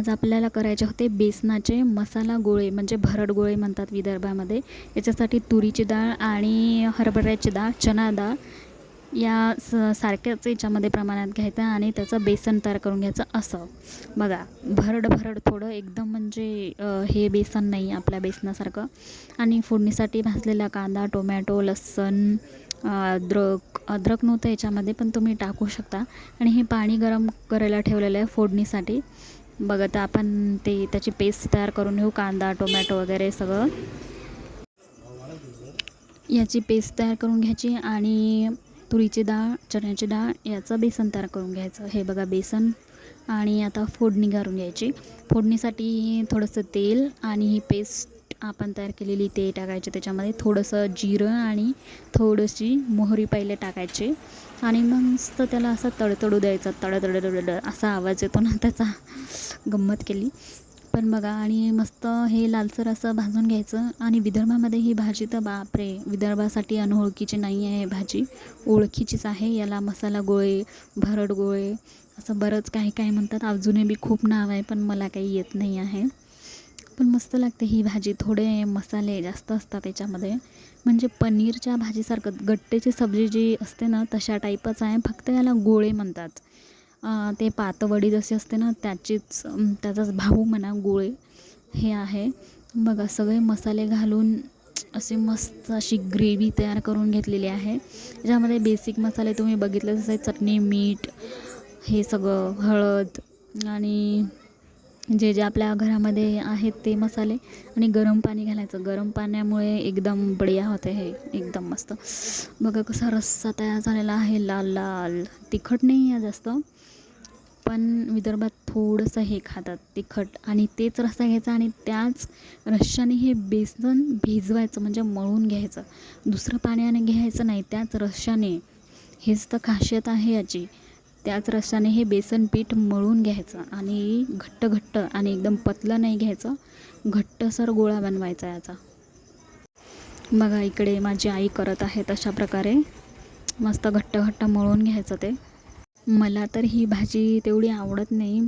आज आपल्याला करायचे होते बेसनाचे मसाला गोळे म्हणजे भरड गोळे म्हणतात विदर्भामध्ये. याच्यासाठी तुरीची डाळ आणि हरभऱ्याची डाळ चना डाळ या स सारख्याच याच्यामध्ये प्रमाणात घ्यायचं आणि त्याचं बेसन तयार करून घ्यायचं असं. बघा भरड भरड थोडं एकदम म्हणजे हे बेसन नाही आपल्या बेसनासारखं. आणि फोडणीसाठी भाजलेला कांदा टोमॅटो लसूण अद्रक अद्रक नव्हतं याच्यामध्ये पण तुम्ही टाकू शकता. आणि हे पाणी गरम करायला ठेवलेलं आहे फोडणीसाठी. बघत आपण ते त्याची पेस्ट तयार करून घेऊ कांदा टोमॅटो वगैरे सगळं. याची पेस्ट तयार करून घ्यायची आणि तुरीची डाळ चण्याची डाळ याचं बेसन तयार करून घ्यायचं. हे बघा बेसन. आणि आता फोडणी घालून घ्यायची. फोडणीसाठी थोडंसं तेल आणि ही पेस्ट आपण तयार केलेली ते टाकायचे. त्याच्यामध्ये थोडंसं जिरं आणि थोडीशी मोहरी पहिले टाकायची. आणि मस्त त्याला असं तडतडू द्यायचं. तडतडतड असा आवाज येतो ना त्याचा. गंमत केली. पण बघा आणि मस्त हे लालसर असं भाजून घ्यायचं. आणि विदर्भामध्ये ही भाजी तर बापरे विदर्भासाठी अनोळखीची नाही आहे भाजी. ओळखीचीच आहे. याला मसाला गोळे भरड गोळे असं बरंच काही काही म्हणतात. अजूनही बी खूप नाव आहे पण मला काही येत नाही आहे. पण मस्त लागते ही भाजी. थोडे मसाले जास्त असतात त्याच्यामध्ये. म्हणजे पनीरच्या भाजीसारखं गट्टेची सब्जी जी असते ना तशा टाईपच आहे. फक्त याला गोळे म्हणतात. ते पातवडी जशी असते ना त्याचीच त्याचाच भाऊ म्हणा गोळे हे आहे. बघा सगळे मसाले घालून असे मस्त अशी ग्रेव्ही तयार करून घेतलेली आहे. ज्यामध्ये बेसिक मसाले तुम्ही बघितले जसे चटणी मीठ हे सगळं हळद आणि जे जे आपल्या घरामध्ये आहेत ते मसाले आणि गरम पाणी घालायचं. गरम पाण्यामुळे एकदम बढिया होते हे एकदम मस्त. बघा कसा रस्सा तयार झालेला आहे लाल लाल. तिखट नाही आहे जास्त. पण विदर्भात थोडंसं हे खातात तिखट आणि तेच रस्सा घ्यायचा आणि त्याच रश्श्याने हे बेसन भिजवायचं म्हणजे मळून घ्यायचं. दुसरं पाण्याने घ्यायचं नाही त्याच रश्श्याने. हेच तर खासियत आहे याची. त्याच रश्श्याने हे बेसन पीठ मळून घ्यायचं आणि घट्ट घट्ट आणि एकदम पतलं नाही घ्यायचं घट्टसर गोळा बनवायचा याचा. बघा इकडे माझी आई करत आहे तशा प्रकारे. मस्त घट्ट घट्ट मळून घ्यायचं ते. मला तर ही भाजी तेवढी आवडत नाही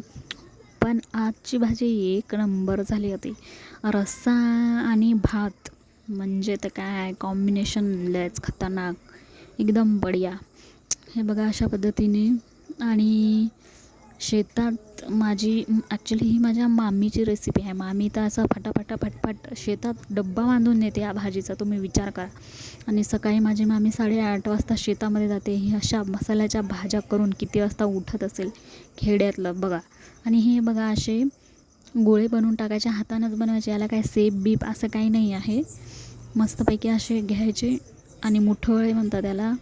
पण आजची भाजी एक नंबर झाली होती. रस्सा आणि भात म्हणजे तर काय? कॉम्बिनेशन लयच खतरनाक. एकदम बढिया. हे बघा अशा पद्धतीने आणि शेतात माझी ॲक्च्युली ही माझ्या मामीची रेसिपी आहे. मामी तर असं फटाफटा फटफट शेतात डब्बा बांधून नेते या भाजीचा. तुम्ही विचार करा. आणि सकाळी माझी मामी साडेआठ वाजता शेतामध्ये जाते. ही अशा मसाल्याच्या भाज्या करून किती वाजता उठत असेल खेड्यातलं बघा. आणि हे बघा असे गोळे बनवून टाकायचे हातानंच बनवायचे. याला काय सेप बीप असं काही नाही आहे. मस्तपैकी असे घ्यायचे आणि मुठवळे म्हणतात त्याला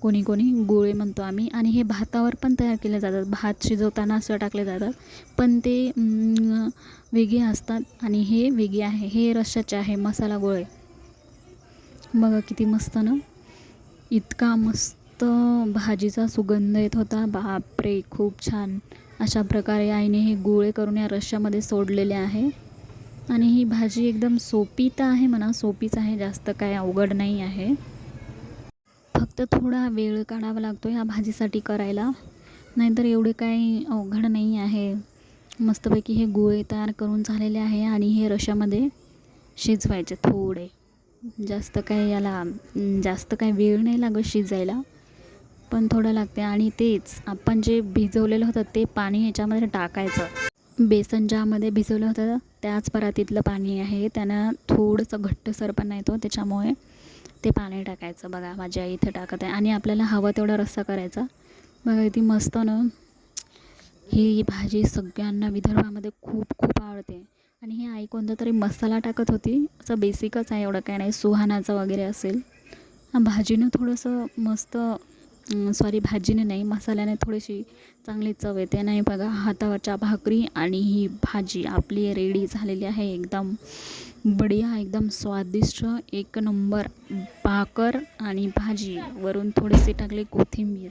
कोणी कोणी गोळे म्हणतो आम्ही. आणि हे भातावर पण तयार केले जातात. भात शिजवताना असं टाकले जातात. पण ते वेगळे असतात आणि हे वेगळे आहे. हे रश्श्याचे आहे. मसाला गोळे. बघा किती मस्त ना. इतका मस्त भाजीचा सुगंध येत होता. बापरे खूप छान. अशा प्रकारे आईने हे गोळे करून या रश्श्यामध्ये सोडलेले आहे. आणि ही भाजी एकदम सोपी तर आहे म्हणा. सोपीच आहे. जास्त काय अवघड नाही आहे. फक्त थोडा वेळ काढावा लागतो ह्या भाजीसाठी करायला. नाहीतर एवढे काही अवघड नाही आहे. मस्तपैकी हे गोळे तयार करून झालेले आहे आणि हे रशामध्ये शिजवायचे थोडे. जास्त काय याला जास्त काय वेळ नाही लागत शिजायला पण थोडं लागते. आणि तेच आपण जे भिजवलेलं होतं ते पाणी याच्यामध्ये टाकायचं. बेसन ज्यामध्ये भिजवलं होतं त्याच परातीतलं पाणी आहे. त्यानं थोडंसं घट्टसरपणा येतो त्याच्यामुळे ते पाणी टाकायचं. बघा माझी आई इथे टाकत आहे. आणि आपल्याला हवा तेवढा रस्सा करायचा. बघा किती मस्त ना ही भाजी सगळ्यांना विदर्भामध्ये खूप खूप आवडते. आणि ही आई कोणता तरी मसाला टाकत होती. असं बेसिकच आहे एवढं काय नाही. सुहानाचा वगैरे असेल. भाजीनं थोडंसं मस्त सॉरी भाजीने नाही मसाल्याने थोडीशी चांगली चव येते. नाही बघा हातावरच्या भाकरी आणि ही भाजी आपली रेडी झालेली आहे. एकदम बढिया एकदम स्वादिष्ट. एक नंबर भाकर आणि भाजी. वरून थोडीशी टाकली कोथिंबीर.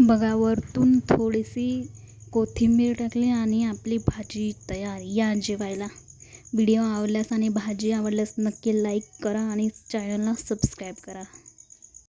बघा वरतून थोडीशी कोथिंबीर टाकली आणि आपली भाजी तयार. या जेवायला. व्हिडिओ आवडल्यास आणि भाजी आवडल्यास नक्की लाईक करा आणि चॅनलला सबस्क्राईब करा.